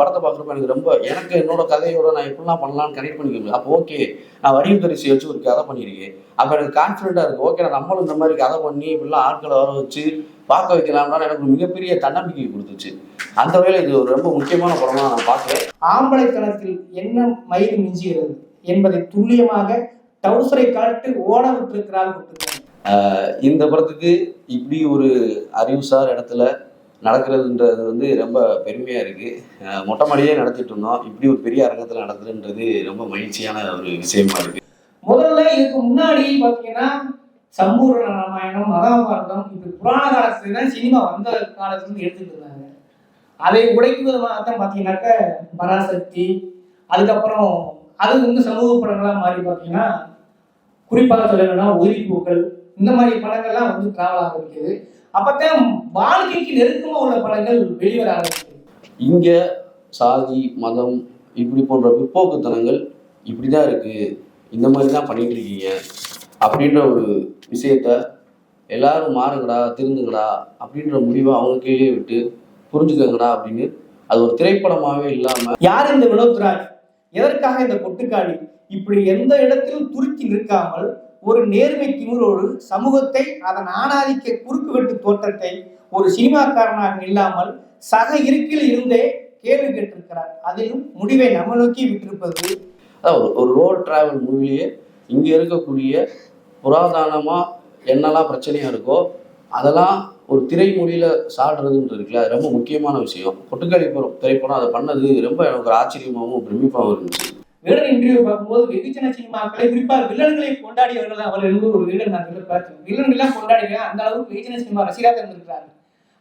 படத்தை பார்க்குறப்ப எனக்கு ரொம்ப எனக்கு என்னோட கதையோட நான் எப்படிலாம் பண்ணலாம்னு கனெக்ட் பண்ணிக்க அப்போ ஓகே நான் வடிவு தரிசி வச்சு ஒரு கதை பண்ணியிருக்கேன். அப்போ எனக்கு கான்ஃபிடென்ட்டாக இருக்குது ஓகே நான் நம்மளும் இந்த மாதிரி கதை பண்ணி இப்படிலாம் ஆட்களை வர வச்சு பார்க்க வைக்கலாம்னா எனக்கு மிகப்பெரிய தன்னம்பிக்கை கொடுத்துச்சு. அந்த வகையில் இது ஒரு ரொம்ப முக்கியமான படமாக நான் பார்க்குறேன். ஆம்பளைத்தனத்தில் என்ன மயிர் மிஞ்சுகிறது என்பதை துல்லியமாக டவுசரை காட்டு ஓட விட்டுருக்கிறாள் இந்த படத்துக்கு இப்படி ஒரு அறிவுசார் இடத்துல நடக்கிறதுன்றது வந்து ரொம்ப பெருமையாக இருக்குது மொட்டை மாடியே நடத்திட்டு இருந்தோம். இப்படி ஒரு பெரிய அரங்கத்தில் நடத்துறதுன்றது ரொம்ப மகிழ்ச்சியான ஒரு விஷயமா இருக்குது முதல்ல இதுக்கு முன்னாடி பாத்தீங்கன்னா சம்பூர்ண ராமாயணம் மகாபாரதம் இது புராண காலத்துல தான் சினிமா வந்த காலத்துல எடுத்துட்டு இருந்தாங்க. அதை உடைக்கும் விதமாக தான் பாத்தீங்கன்னாக்க பராசக்தி அதுக்கப்புறம் அது வந்து சமூக படங்களாக மாறி பாத்தீங்கன்னா குறிப்பாக சொல்லணும்னா உயிரிப்பூக்கள் இந்த மாதிரி படங்கள்லாம் வந்து டிராவல் ஆரம்பிக்குது அப்பதான் வாழ்க்கைக்கு நெருக்கமா உள்ள படங்கள் வெளிவர ஆரம்பிக்குது. இங்கே சாதி மதம் இப்படி போன்ற பிற்போக்குத்தனங்கள் இப்படி தான் இருக்குது இந்த மாதிரி தான் பண்ணிட்டு இருக்கீங்க. அப்படின்ற ஒரு விஷயத்த எல்லாரும் மாறுங்கடா திருந்துங்கடா அப்படின்ற முடிவை அவங்க கீழே விட்டு புரிஞ்சுக்கங்கடா அப்படின்னு அது ஒரு திரைப்படமாகவே இல்லாமல் யார் இந்த வினோத்ராஜ் எதற்காக இந்த கொட்டுக்காளி இப்படி எந்த இடத்திலும் துருக்கி நிற்காமல் ஒரு நேர்மை திமுறோடு சமூகத்தை அதன் ஆணாதிக்க குறுக்குவெட்டு தோற்றத்தை ஒரு சினிமாக்காரனாக இல்லாமல் சக இருக்கில் இருந்தே கேள்வி கேட்டிருக்கிறார். அதிலும் முடிவை நம்ம நோக்கி விட்டிருப்பது அதாவது ஒரு ரோட் டிராவல் மூவிலேயே இங்கே இருக்கக்கூடிய புராதானமாக என்னெல்லாம் பிரச்சனையாக இருக்கோ அதெல்லாம் ஒரு திரைமொழியில் சாடுறதுன்றது இருக்குல்ல அது ரொம்ப முக்கியமான விஷயம். கொட்டுக்காளி திரைப்படம் அதை பண்ணது ரொம்ப எனக்கு ஒரு ஆச்சரியமாகவும் பிரமிப்பாகவும் இருந்துச்சு. வில்லன் இன்டர்வியூ பார்க்கும்போது வெகுஜன சினிமாக்களை குறிப்பாக வில்லன்களை கொண்டாடியவர்கள் அவர் என்று ஒரு வில்லன் நான் இதில் பார்த்தேன் வில்லன்கள்லாம் கொண்டாடிங்க அந்த அளவுக்கு வெகுஜன சினிமா ரசிகராக இருந்திருக்கிறாங்க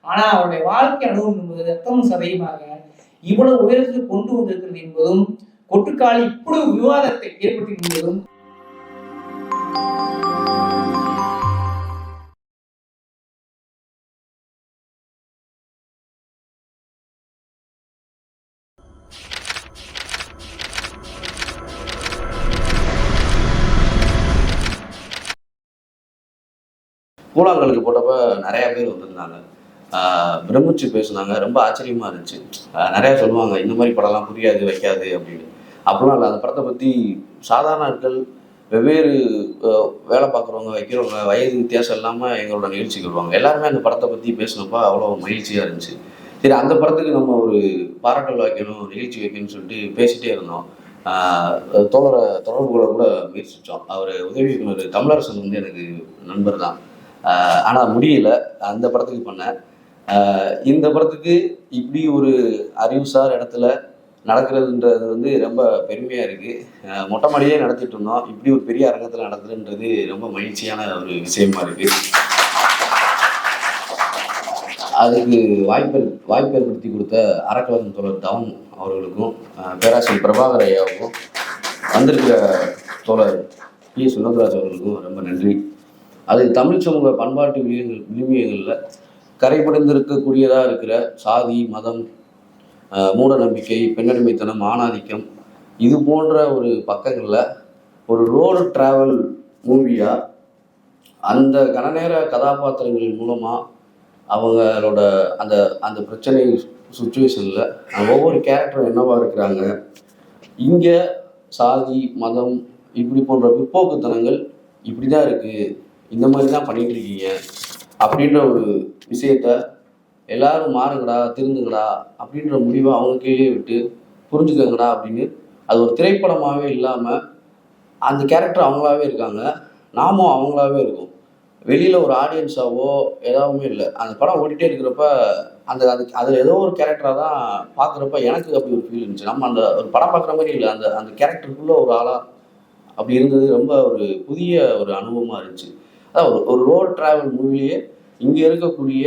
ஆனா அவருடைய வாழ்க்கை அனுபவம் என்பது ரத்தமும் சதையுமாக இவ்வளவு உயரத்துக்கு கொண்டு வந்திருக்கிறது என்பதும் கொட்டுக்காளி இப்படி விவாதத்தை ஏற்படுத்தி என்பதும் கூழாங்கலுக்கு போட்டப்ப நிறைய பேர் வந்திருந்தாங்க. பிரமிச்சு பேசுனாங்க. ரொம்ப ஆச்சரியமா இருந்துச்சு. நிறையா நிறைய சொல்லுவாங்க இந்த மாதிரி படம்லாம் புரியாது வைக்காது அப்படின்னு. அப்படிலாம் இல்லை. அந்த படத்தை பற்றி சாதாரண ஆட்கள் வெவ்வேறு வேலை பார்க்குறவங்க வைக்கிறவங்க வயது வித்தியாசம் இல்லாமல் எங்களோட நிகழ்ச்சிக்கு வருவாங்க. எல்லாருமே அந்த படத்தை பற்றி பேசினப்ப அவ்வளோ மகிழ்ச்சியாக இருந்துச்சு. சரி அந்த படத்துக்கு நம்ம ஒரு பாராட்டல் வைக்கணும் நிகழ்ச்சி வைக்கணும்னு சொல்லிட்டு பேசிகிட்டே இருந்தோம். தோழரை தொடர்புகளை கூட முயற்சித்தோம் அவர் உதவி இயக்குனர் தமிழரசன் வந்து எனக்கு நண்பர் தான். ஆனால் முடியல. அந்த படத்துக்கு பண்ணேன். இந்த படத்துக்கு இப்படி ஒரு அறிவுசார் இடத்துல நடக்கிறதுன்றது வந்து ரொம்ப பெருமையாக இருக்குது மொட்டை மாடியே நடத்திட்டு இருந்தோம். இப்படி ஒரு பெரிய அரங்கத்தில் நடத்துறதுன்றது ரொம்ப மகிழ்ச்சியான ஒரு விஷயமா இருக்குது அதுக்கு வாய்ப்பு வாய்ப்பு ஏற்படுத்தி கொடுத்த அறக்கலகம் தோழர் தவன் அவர்களுக்கும் பேராசிரியர் பிரபாகர் ஐயாவுக்கும் வந்திருக்கிற தோழர் பி சுந்தரராஜ் அவர்களுக்கும் ரொம்ப நன்றி. அது தமிழ் சமூக பண்பாட்டு விளியங்கள் விழுமியங்களில் கரைபடைந்திருக்கக்கூடியதாக இருக்கிற சாதி மதம் மூடநம்பிக்கை மூட நம்பிக்கை பெண்ணடிமைத்தனம் ஆணாதிக்கம் இது போன்ற ஒரு பக்கங்களில் ஒரு ரோடு டிராவல் மூவியாக அந்த கனநேர கதாபாத்திரங்களின் மூலமாக அவங்களோட அந்த அந்த பிரச்சனை சுச்சுவேஷனில் ஒவ்வொரு கேரக்டரும் என்னவா இருக்கிறாங்க? இங்கே சாதி மதம் இப்படி போன்ற பிற்போக்குத்தனங்கள் இப்படி தான் இருக்குது இந்த மாதிரி தான் பண்ணிட்டு இருக்கீங்க அப்படின்ற ஒரு விஷயத்த எல்லாரும் மாறுங்கடா திருந்துங்கடா அப்படின்ற முடிவை அவங்க கீழே விட்டு புரிஞ்சுக்கங்கடா அப்படின்னு அது ஒரு திரைப்படமாகவே இல்லாமல் அந்த கேரக்டர் அவங்களாவே இருக்காங்க. நாமும் அவங்களாவே இருக்கும். வெளியில் ஒரு ஆடியன்ஸாவோ எதாவுமே இல்லை. அந்த படம் ஓடிட்டே இருக்கிறப்ப அந்த அது அதில் ஏதோ ஒரு கேரக்டராக தான் பார்க்குறப்ப எனக்கு அப்படி ஒரு ஃபீல் இருந்துச்சு. நம்ம அந்த ஒரு படம் பார்க்குற மாதிரி இல்லை. அந்த அந்த கேரக்டருக்குள்ளே ஒரு ஆளாக அப்படி இருந்தது ரொம்ப ஒரு புதிய ஒரு அனுபவமாக இருந்துச்சு. அதான் ஒரு ஒரு ரோட் டிராவல் மூவிலேயே இங்கே இருக்கக்கூடிய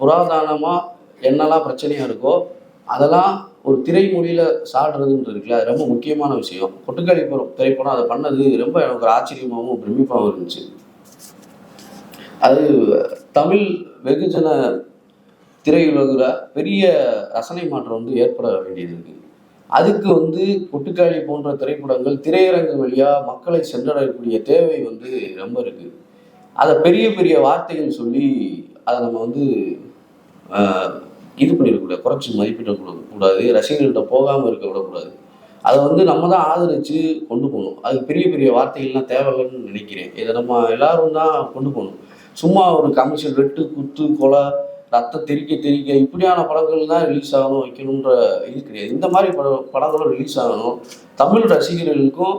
புராதனமாக என்னெல்லாம் பிரச்சனையாக இருக்கோ அதெல்லாம் ஒரு திரைமொழியில் சாடுறதுன்றது இருக்குல்ல அது ரொம்ப முக்கியமான விஷயம். கொட்டுக்காளி திரைப்படம் அதை பண்ணது ரொம்ப எனக்கு ஒரு ஆச்சரியமாகவும் பிரமிப்பாகவும் இருந்துச்சு. அது தமிழ் வெகுஜன திரையுலகில் பெரிய ரசனை மாற்றம் வந்து ஏற்பட வேண்டியது இருக்கு. அதுக்கு வந்து கொட்டுக்காளி போன்ற திரைப்படங்கள் திரையரங்கு வழியாக மக்களை சென்றடையக்கூடிய தேவை வந்து ரொம்ப இருக்குது அதை பெரிய பெரிய வார்த்தைகள் சொல்லி அதை நம்ம வந்து இது பண்ணிடக்கூடாது குறைச்சி மதிப்பிடக்கூடாது கூடாது ரசிகர்கள்ட்ட போகாமல் இருக்க விடக்கூடாது. அதை வந்து நம்ம தான் ஆதரித்து கொண்டு போகணும். அது பெரிய பெரிய வார்த்தைகள்லாம் தேவைன்னு நினைக்கிறேன். இதை நம்ம எல்லாரும் தான் கொண்டு போகணும். சும்மா ஒரு கமிஷன் வெட்டு குத்து கொலை ரத்தம் தெறிக்க தெரிக்க இப்படியான படங்கள் தான் ரிலீஸ் ஆகணும் வைக்கணுன்ற இது கிடையாது. இந்த மாதிரி பட படங்களும் ரிலீஸ் ஆகணும். தமிழ் ரசிகர்களுக்கும்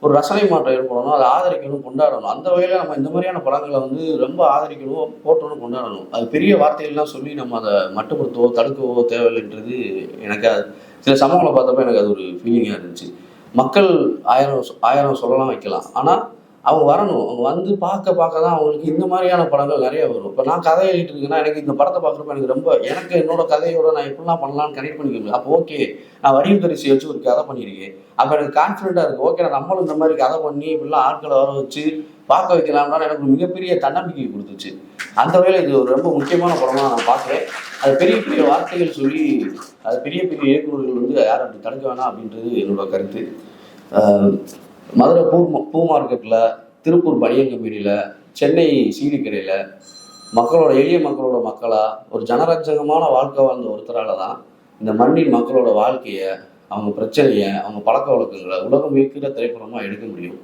ஒரு ரசனை மாற்றம் ஏற்படணும் அதை ஆதரிக்கணும் கொண்டாடணும். அந்த வகையில் நம்ம இந்த மாதிரியான படங்களை வந்து ரொம்ப ஆதரிக்கணும் போட்டணும் கொண்டாடணும். அது பெரிய வார்த்தைகள்லாம் சொல்லி நம்ம அதை மட்டுப்படுத்தவோ தடுக்கவோ தேவையில்லைன்றது எனக்கு அது சில சமூகங்களை பார்த்தப்ப எனக்கு அது ஒரு ஃபீலிங்காக இருந்துச்சு. மக்கள் ஆயிரம் சொ- ஆயிரம் சொல்லலாம் வைக்கலாம். ஆனால் அவங்க வரணும். அவங்க வந்து பார்க்க பார்க்க தான் அவங்களுக்கு இந்த மாதிரியான படங்கள் நிறைய வரும். இப்போ நான் கதை எழுதிட்டு இருக்கேன்னா எனக்கு இந்த படத்தை பார்க்குறப்ப எனக்கு ரொம்ப எனக்கு என்னோட கதையோட நான் எப்படிலாம் பண்ணலாம்னு கனெக்ட் பண்ணிக்கணும் அப்போ ஓகே நான் வடிவு தரிசி வச்சு ஒரு கதை பண்ணியிருக்கேன். அப்போ எனக்கு கான்ஃபிடென்ட்டாக இருக்குது ஓகே நான் நம்மளும் இந்த மாதிரி கதை பண்ணி இப்படிலாம் ஆட்களை வர வச்சு பார்க்க வைக்கலாம்னா எனக்கு ஒரு மிகப்பெரிய தன்னம்பிக்கை கொடுத்துச்சு. அந்த வகையில் இது ஒரு ரொம்ப முக்கியமான படமாக நான் பார்க்குறேன். அது பெரிய பெரிய வார்த்தைகள் சொல்லி அது பெரிய பெரிய இயக்குநர்கள் வந்து யாரும் அப்படி தடுக்க வேணாம் அப்படின்றது என்னோட கருத்து. மதுரை பூ பூ மார்க்கெட்டில் திருப்பூர் பனியன் கம்பெனியில் சென்னை சீடிக்கரையில் மக்களோட எளிய மக்களோட மக்களாக ஒரு ஜனரஞ்சகமான வாழ்க்கை வாழ்ந்த ஒருத்தரால் தான் இந்த மண்ணின் மக்களோட வாழ்க்கையை அவங்க பிரச்சனையை அவங்க பழக்க வழக்கங்களை உலகம் இருக்கிற திரைப்படமாக எடுக்க முடியும்.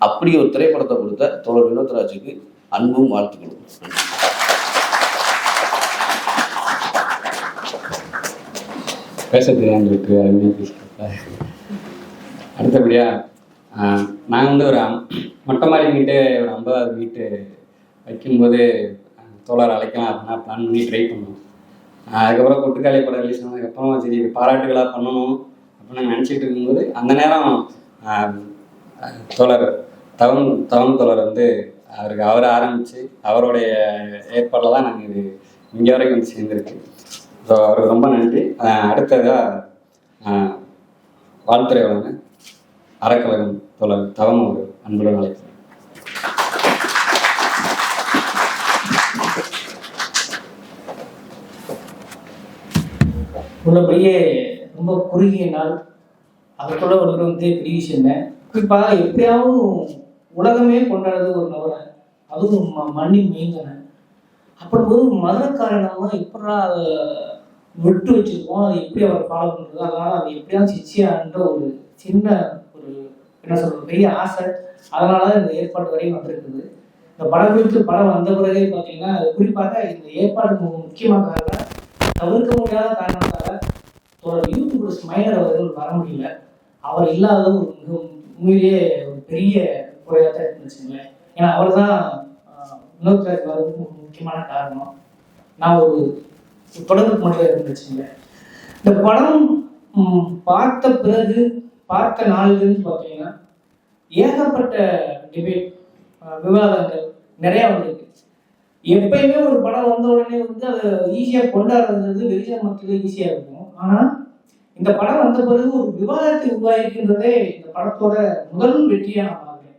அப்படி ஒரு திரைப்படத்தை கொடுத்த தோழர் வினோத்ராஜுக்கு அன்பும் வாழ்த்துக்களும். பேச தெரியாமல் இருக்கு அடுத்தபடியா அடுத்தபடியாக நான் வந்து ஒரு மொட்டை மாடி வீட்டு ஒரு ஐம்பதாவது வீட்டு வைக்கும்போது தோழர் அழைக்கலாம் அப்படின்னா பிளான் பண்ணி ட்ரை பண்ணோம். அதுக்கப்புறம் கொட்டுக்காளி படம் ரிலீஸ் ஆனதுக்கப்புறம் சரி இது பாராட்டுகளாக பண்ணணும் அப்படின்னு நினச்சிட்டு இருக்கும்போது அந்த நேரம் தோழர் தவம் தவம் தோழர் வந்து அவருக்கு அவரை ஆரம்பித்து அவருடைய ஏற்பாடில் தான் நாங்கள் இது இங்கே வரைக்கும் வந்து சேர்ந்துருக்கு. ஸோ அவருக்கு ரொம்ப நன்றி. அடுத்ததாக வாழ்த்துறை வழங்க அறக்கழகம் தோழர் தவம் அவர்கள் அன்புடன் அழைக்கிறேன். உள்ளபடியே ரொம்ப குறுகிய நாள். அதுக்குள்ள ஒரு வந்து பெரிய விஷயம் இல்லை குறிப்பாக எப்படியாவது உலகமே கொண்டாடுறது ஒரு நபரை. அதுவும் ம- மீங்கன மீங்கனை அப்படிங்கும்போது மதுரக்காரன் எப்படா அதை விட்டு வச்சிருக்கோம். அதை எப்படி அவர் ஃபாலோ பண்ணுறது அதனால அதை எப்படியாவது சிச்சியான்ற ஒரு சின்ன என்ன சொல்றது பெரிய ஆசை. அதனால தான் இந்த ஏற்பாடு வரையும் வந்திருக்குது. இந்த படம் குறித்து படம் வந்த பிறகு பார்த்தீங்கன்னா குறிப்பாக இந்த ஏற்பாடு முக்கியமாக காரணம் தவிர்க்க முடியாத காரணத்தால தோழர் யூத் மைனர் அவர்கள் வர முடியல. அவர் இல்லாதது ஒரு மிக உண்மையிலேயே ஒரு பெரிய குறையாக தான் இருந்துச்சுங்களேன் ஏன்னா அவர் தான் வினோத்ராஜ் வரதுக்கு முக்கியமான காரணம். நான் ஒரு தொடர்பு மனிதர் இருந்துச்சுங்களேன் இந்த படம் பார்த்த பிறகு பார்த்த நாளிலிருந்து பார்த்தீங்கன்னா ஏகப்பட்ட டிபேட் விவாதங்கள் நிறைய வந்திருக்கு. எப்பயுமே ஒரு படம் வந்த உடனே வந்து அதை ஈஸியாக கொண்டாடுறது வெளிய மக்களுக்கு ஈஸியாக இருக்கும். ஆனால் இந்த படம் வந்த பிறகு ஒரு விவாதத்தை உருவாக்கின்றதே இந்த படத்தோட முதல் வெற்றியாக நான் பார்க்குறேன்.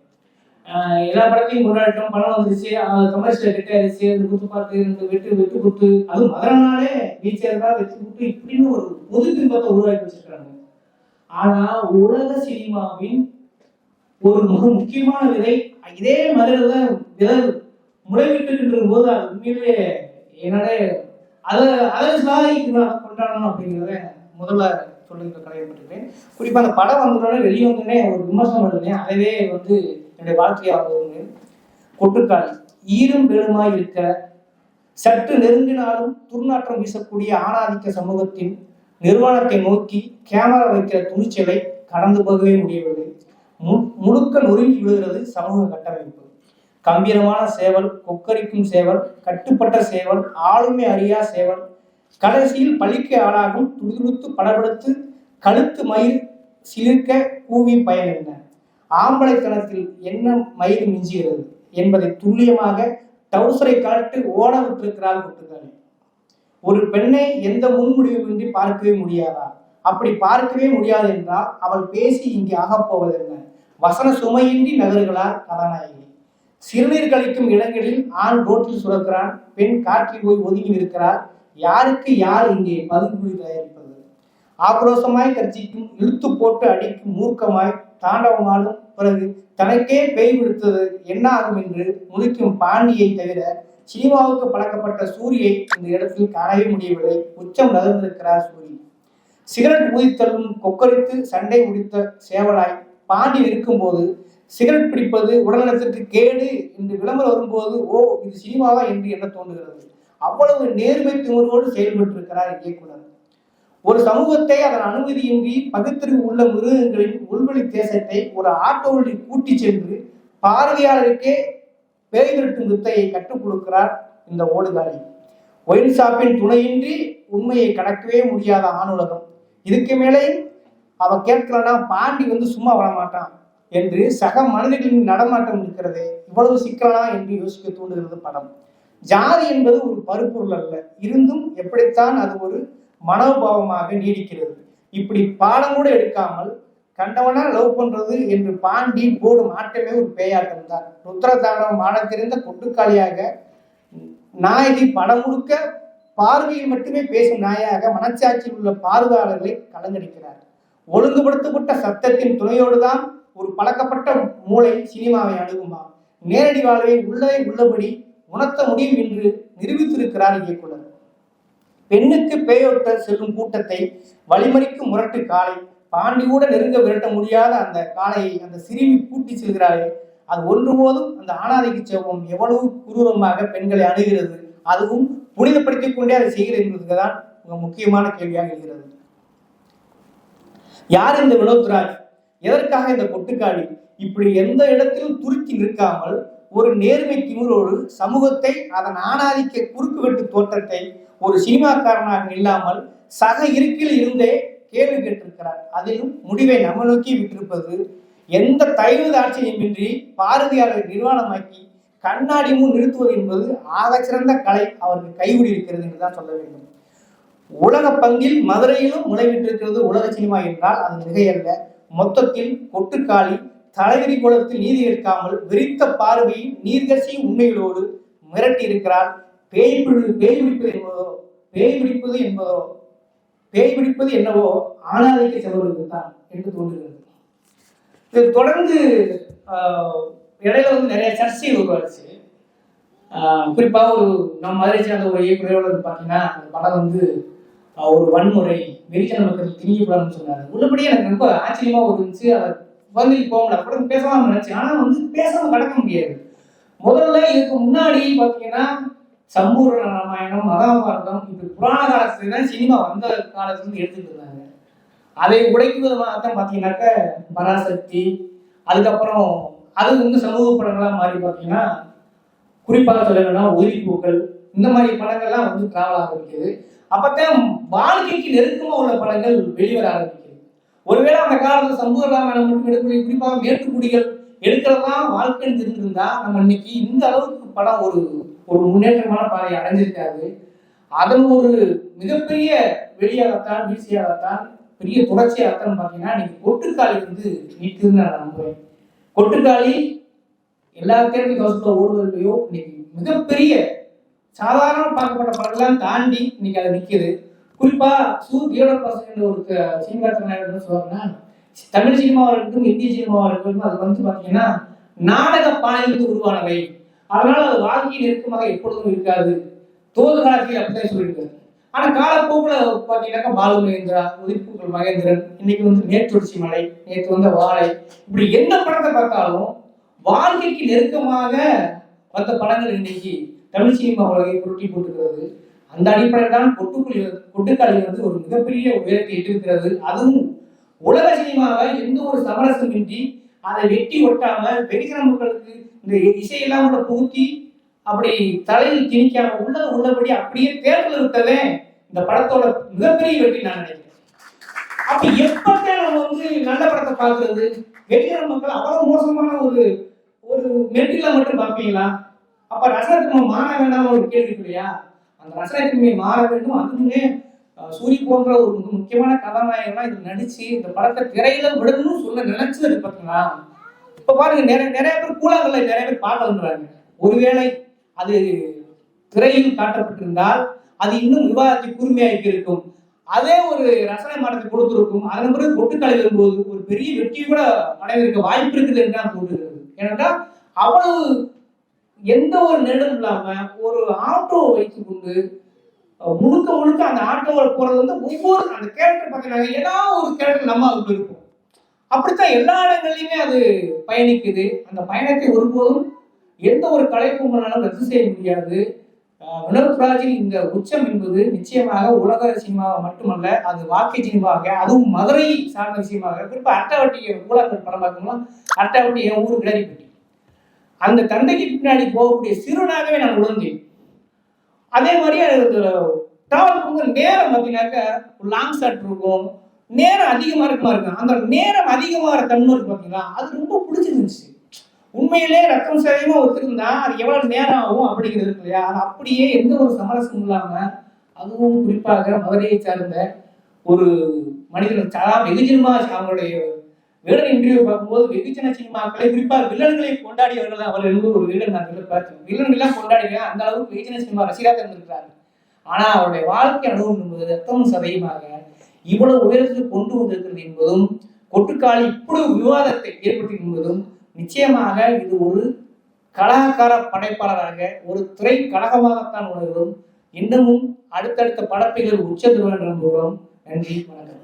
எல்லா படத்தையும் கொண்டாடிட்டோம் படம் வந்துருச்சு கமர்ஷியல் கிட்ட ஆயிடுச்சு இந்த குத்து பார்த்து இந்த வெட்டு வெட்டு குத்து அதுவும் மதுரனாலே வீச்சர் தான் வெட்டு குத்து இப்படின்னு ஒரு பொது பிம்பத்தை உருவாக்கி வச்சிருக்காங்க. ஆனா உலக சினிமாவின் ஒரு மிக முக்கியமான விதை இதே மதுரையில தான் விதை முளைவிட்டு போது அது உண்மையிலே என்னோட அதை அதை சாதிக்கு நான் கொண்டாடணும் அப்படிங்கிறத முதல்ல சொல்லிட்டு கடமைப்பட்டிருக்கேன் குறிப்பா அந்த படம் வந்தோடனே வெளியே வந்தோடனே ஒரு விமர்சனம் எழுதினேன் அதவே வந்து என்னுடைய வாழ்க்கையாக ஒன்று கொட்டுக்கால் ஈரும் பெருமாய் இருக்க சற்று நெருங்கினாலும் துர்நாற்றம் வீசக்கூடிய ஆணாதிக்க சமூகத்தின் நிறுவனத்தை நோக்கி கேமரா வைக்கிற துணிச்சலை கடந்து போகவே முடியவில்லை. மு- முழுக்க நொறுங்கி விழுகிறது சமூக கட்டமைப்பு. கம்பீரமான சேவல் கொக்கரிக்கும் சேவல் கட்டுப்பட்ட சேவல் ஆளுமை அறியா சேவல். கடைசியில் பழிக்கு ஆளாகும் துடிதுடுத்து படபடுத்து கழுத்து மயிர் சிலிர்க்க கூவி பயன் என்ன? ஆம்பளைத்தனத்தில் என்ன மயிர் மிஞ்சுகிறது என்பதை துல்லியமாக டவுசரை காட்டு ஓட விட்டிருக்கிறார் குட்டுக்காளி ஒரு பெண்ணை எந்த முன்முடிவுமின்றி பார்க்கவே முடியாதா? அப்படி பார்க்கவே முடியாது என்றால் அவள் பேசி இங்கே ஆகப்போவதென்ன? வசன சுமையின்றி நகர்களால் கதாநாயகி? சிறுநீர் கழிக்கும் இடங்களில் ஆண் ரோட்டில் சுரக்கிறான் பெண் காற்றில் போய் ஒதுங்கி இருக்கிறார் யாருக்கு யார் இங்கே பதுங்குழி தயாரிப்பது? ஆக்ரோஷமாய் கட்சிக்கும் இழுத்து போட்டு அடிக்கும் மூர்க்கமாய் தாண்டவமானும் பிறகு தனக்கே பெய் விடுத்தது என்ன ஆகும் என்று முழிக்கும் பாண்டியை தவிர சினிமாவுக்கு பழக்கப்பட்ட சூரியை இந்த இடத்தில் காணவே முடியவில்லை. உச்சம் நகர்ந்திருக்கிறார் சூரி. சிகரெட் ஊதித்தலும் கொக்கரித்து சண்டை முடித்த சேவலாய் பாண்டி இருக்கும்போது சிகரெட் பிடிப்பது உடல்நலத்திற்கு கேடு என்று விளம்பரம் வரும்போது ஓ இது சினிமாவா என்று என்ன தோன்றுகிறது? அவ்வளவு நேர்மை திமுறோடு செயல்பட்டிருக்கிறார் இயக்குனர். ஒரு சமூகத்தை அதன் அனுமதியின்றி பகுத்தறிவு உள்ள மிருகங்களின் உள்வெளி தேசத்தை ஒரு ஆட்டோவில் கூட்டி சென்று பார்வையாளருக்கே பேய் விரட்டும் வித்தையை கற்றுக் கொடுக்கிறார் இந்த ஓடுகாலி. ஒயின் ஷாப்பின் துணையின்றி உண்மையை கடக்கவே முடியாத ஆணுலகம் இதுக்கு மேலே அவ கேட்கலன்னா பாண்டி வந்து சும்மா வரமாட்டான் என்று சக மனிதர்களின் நடமாட்டம் இருக்கிறதே இவ்வளவு சிக்கலா என்று யோசிக்க தூண்டுகிறது படம் ஜாதி என்பது ஒரு பருப்பொருள் அல்ல இருந்தும் எப்படித்தான் அது ஒரு மனோபாவமாக நீடிக்கிறது. இப்படி பாடம் கூட எடுக்காமல் கண்டவனா லவ் பண்றது என்று பாண்டி போடும் ஆட்டமே ஒரு பேயாட்டம் தான். ருத்ரதாண்டவம் ஆடத் கொட்டுக்காளியாக நாயகி படம் முழுக்க பார்வையில் மட்டுமே பேசும் நாயாக மனச்சாட்சியில் உள்ள பார்வையாளர்களை கலங்கடிக்கிறார். ஒழுங்குபடுத்தப்பட்ட சத்தத்தின் துணையோடு தான் ஒரு பழக்கப்பட்ட மூளை சினிமாவை அணுகுமா? நேரடி வாழ்வை உள்ளதை உள்ளபடி உணர்த்த முடியும் என்று நிரூபித்திருக்கிறார் இயக்குனர். பெண்ணுக்கு பேயோட்ட செல்லும் கூட்டத்தை வழிமறிக்கும் முரட்டு காளை பாண்டி கூட நெருங்க விரட்ட முடியாத அந்த காளையை அந்த சிறுமி பூட்டி செல்கிறாரே அது ஒன்று போதும் அந்த ஆணாதிக்கு செவ்வம். எவ்வளவு குரூரமாக பெண்களை அணுகிறது. அதுவும் புனிதப்படுத்திக் கொண்டே அதை செய்கிறது என்பதுக்கு தான் முக்கியமான கேள்வியாக இருக்கிறது. யார் இந்த வினோத்ராஜ் எதற்காக இந்த கொட்டுக்காளி இப்படி எந்த இடத்திலும் துருக்கி நிற்காமல் ஒரு நேர்மை திமிரோடு சமூகத்தை அதன் ஆணாதிக்க குறுக்கு வெட்டு தோற்றத்தை ஒரு சினிமாக்காரனாக இல்லாமல் சக இருக்கில் இருந்தே கேள்வி கேட்டிருக்கிறார். அதிலும் முடிவை நம்ம நோக்கி விட்டிருப்பது எந்த தயவு தாட்சியமின்றி பாரதியாரை நிர்வாணமாக்கி கண்ணாடி முன் நிறுத்துவது என்பது ஆகச்சிறந்த கலை அவருக்கு கைவிடி இருக்கிறது என்று தான் சொல்ல வேண்டும். உலக பங்கில் மதுரையிலும் முளைவிட்டிருக்கிறது உலக சினிமா என்றால் அது மிகையல்ல. மொத்தத்தில் கொட்டுக்காளி தலைவிரி குளத்தில் நீதி இருக்காமல் விரித்த பார்வையும் நீர்கசி உண்மைகளோடு மிரட்டி இருக்கிறார் பேய் பேய் பிடிப்பது என்பதோ பேய் பிடிப்பது என்பதோ பேய் பிடிப்பது என்னவோ ஆணாதிக்க செலவுக்கு தான் என்று தோன்றுகிறது. இது தொடர்ந்து இடையில வந்து நிறைய சர்ச்சைகள் உருவாச்சு குறிப்பாக ஒரு நம்ம மதுரை சேர்ந்த ஒரு இயக்குநரோட வந்து பாத்தீங்கன்னா அந்த படம் வந்து ஒரு வன்முறை வெறிச்சன மக்கள் திணிய படம்னு சொன்னார். உள்ளபடியே எனக்கு ரொம்ப ஆச்சரியமா இருந்துச்சு அதை வந்து போகல படம் பேசலாம் நினைச்சு ஆனால் வந்து பேசாம கடக்க முடியாது. முதல்ல இதுக்கு முன்னாடி பார்த்தீங்கன்னா சம்பூர்ண ராமாயணம் மகாபாரதம் இப்படி புராண காலத்துல தான் சினிமா வந்த காலத்துல இருந்து எடுத்துட்டு இருந்தாங்க. அதை உடைக்கும் விதமாக தான் பார்த்தீங்கன்னாக்க பராசக்தி அதுக்கப்புறம் அது வந்து சமூக படங்களா மாறி பார்த்தீங்கன்னா குறிப்பாக சொல்லணும்னா உயிரிப்பூக்கள் இந்த மாதிரி படங்கள்லாம் வந்து டிராவல் ஆரம்பிக்குது. அப்பத்தான் வாழ்க்கைக்கு நெருக்கமாக உள்ள படங்கள் வெளிவர ஆரம்பிக்குது. ஒருவேளை அந்த காலத்துல சமூக ராமாயணம் மட்டும் எடுக்கக்கூடிய குறிப்பாக மேற்குடிகள் எடுக்கிறதெல்லாம் வாழ்க்கைன்னு தெரிஞ்சிருந்தா நம்ம இன்னைக்கு இந்த அளவுக்கு படம் ஒரு ஒரு முன்னேற்றமான பாதை அடைஞ்சிருக்காது அதன் ஒரு மிகப்பெரிய வெளியாகத்தான் வீழ்ச்சியாகத்தான் பெரிய தொடர்ச்சியாகத்தான் பார்த்தீங்கன்னா இன்னைக்கு கொட்டுக்காளி வந்து நீக்குதுன்னு நான் நம்புறேன். கொட்டுக்காளி எல்லா கேள்வி கவசத்தில் ஓடுவதிலையோ இன்னைக்கு மிகப்பெரிய சாதாரண பார்க்கப்பட்ட படங்கள்லாம் தாண்டி இன்னைக்கு அது நிற்குது குறிப்பா சு. தியோடர் ஒரு சினிமாத்திர நாயுடு சொல்லுவாங்கன்னா தமிழ் சினிமாவாக இருக்கட்டும் இந்திய சினிமாவாக இருக்கட்டும் அது வந்து பார்த்தீங்கன்னா நாடக பாணியிலிருந்து உருவானவை. அதனால அது வாழ்க்கையில் நெருக்கமாக எப்பொழுதும் இருக்காது. தோது காலத்தில் அப்படிதான் சொல்லியிருக்காரு. ஆனா காலப்போக்கில் பார்த்தீங்கன்னாக்கா பாலு மகேந்திரா உதிர்ப்புகள் மகேந்திரன் இன்னைக்கு வந்து மேற்தொடர்ச்சி மலை நேற்று வந்த வாழை இப்படி எந்த படத்தை பார்த்தாலும் வாழ்க்கைக்கு நெருக்கமாக வந்த படங்கள் இன்னைக்கு தமிழ் சினிமா உலகை புரட்டி போட்டுக்கிறது. அந்த அடிப்படையில் தான் கொட்டுக்குழி கொட்டுக்காளி வந்து ஒரு மிகப்பெரிய உயரத்தை எட்டிருக்கிறது அதுவும் உலக சினிமாவை எந்த ஒரு சமரசமின்றி அதை வெட்டி ஒட்டாம வெடிக்கிற மக்களுக்கு இந்த இசையெல்லாம் கூட புகுத்தி அப்படி தலையில் திணிக்காம உள்ளது உள்ளபடி அப்படியே தேர்தல் இருக்கவே இந்த படத்தோட மிகப்பெரிய வெற்றி நான் நினைக்கிறேன். அப்ப எப்பதான் நம்ம வந்து நல்ல படத்தை பார்க்கறது வெடிக்கிற மக்கள் அவ்வளவு மோசமான ஒரு ஒரு மெட்டில மட்டும் பார்ப்பீங்களா? அப்ப ரசனத்துக்கு மாற வேண்டாம் ஒரு கேள்வி இல்லையா அந்த ரசனத்தன்மை மாற வேண்டும் அதுக்குமே சூரி போன்ற ஒரு மிக முக்கியமான கதாநாயகனா இது நடிச்சு இந்த படத்தை திரையில விடணும்னு சொல்ல நினைச்சது பார்த்தீங்களா இப்ப பாருங்க நிறைய நிறைய பேர் கூழாங்கல்ல நிறைய பேர் பார்க்க வந்துடுறாங்க. ஒருவேளை அது திரையில் காட்டப்பட்டிருந்தால் அது இன்னும் விவாதத்தை கூர்மையாக்கி இருக்கும் அதே ஒரு ரசனை மாற்றத்தை கொடுத்துருக்கும். அதன் பிறகு கொட்டுக்கலை வரும்போது ஒரு பெரிய வெற்றி கூட அடைவதற்கு வாய்ப்பு இருக்குது என்று தான் தோன்றுகிறது. ஏனென்றால் அவ்வளவு எந்த ஒரு நெருடும் இல்லாம ஒரு ஆட்டோ வைத்துக் கொண்டு முழுக்க முழுக்க அந்த ஆட்டோவில் போறது வந்து ஒவ்வொரு அந்த கேரக்டர் பார்த்தீங்கன்னா ஏதாவது ஒரு கேரக்டர் நம்ம அதுக்கு இருக்கும் அப்படித்தான் எல்லா இடங்கள்லையுமே அது பயணிக்குது. அந்த பயணத்தை ஒருபோதும் எந்த ஒரு கலைக்கும்பனாலும் ரத்து செய்ய முடியாது. அஹ், வினோத் இந்த உச்சம் என்பது நிச்சயமாக உலக சினிமா மட்டுமல்ல அது வாக்கை சினிமாவாக அதுவும் மதுரை சார்ந்த விஷயமாக குறிப்பா அட்டாவட்டி ஊழல் படம் பார்க்கும்போது அட்டாவட்டி என் ஊர் கிளறிப்பட்டி அந்த தந்தைக்கு பின்னாடி போகக்கூடிய சிறுவனாகவே நான் உணர்ந்தேன் அதே மாதிரி டிராவல் பண்ணும்போது நேரம் பார்த்தீங்கன்னாக்க லாங் ஷாட் இருக்கும். நேரம் அதிகமாக இருக்குமா இருக்கும். அந்த நேரம் அதிகமாகிற தன்மை இருக்கு பார்த்தீங்களா? அது ரொம்ப பிடிச்சிருந்துச்சு. உண்மையிலே ரத்தம் சரியமா ஒத்துருந்தா அது எவ்வளவு நேரம் ஆகும் அப்படிங்கிறது இருக்கு இல்லையா? அது அப்படியே எந்த ஒரு சமரசமும் இல்லாம அதுவும் குறிப்பாக மதுரையை சார்ந்த ஒரு மனிதன் சாரா வெகுஜனமா அவங்களுடைய வேடன் இன்டர்வியூ பார்க்கும்போது வெகுஜன சினிமாக்களை குறிப்பாக வில்லன்களை கொண்டாடியவர்கள் அவர் என்பது ஒரு வீடு நான் இதில் பார்த்தேன் வில்லன்கள்லாம் கொண்டாடினேன் அந்த அளவுக்கு வெகுஜன சினிமா ரசிகராக இருந்திருக்கிறாரு ஆனா அவருடைய வாழ்க்கை அனுபவம் என்பது ரத்தமும் சதையுமாக இவ்வளவு உயரத்துக்கு கொண்டு வந்திருக்கிறது என்பதும் கொட்டுக்காலி இப்படி விவாதத்தை ஏற்படுத்தி என்பதும் நிச்சயமாக இது ஒரு கலாகார படைப்பாளராக ஒரு துறை கழகமாகத்தான் உணர்கிறோம். இன்னமும் அடுத்தடுத்த படப்பிகள் உச்ச நம்புகிறோம் நன்றி வணக்கம்.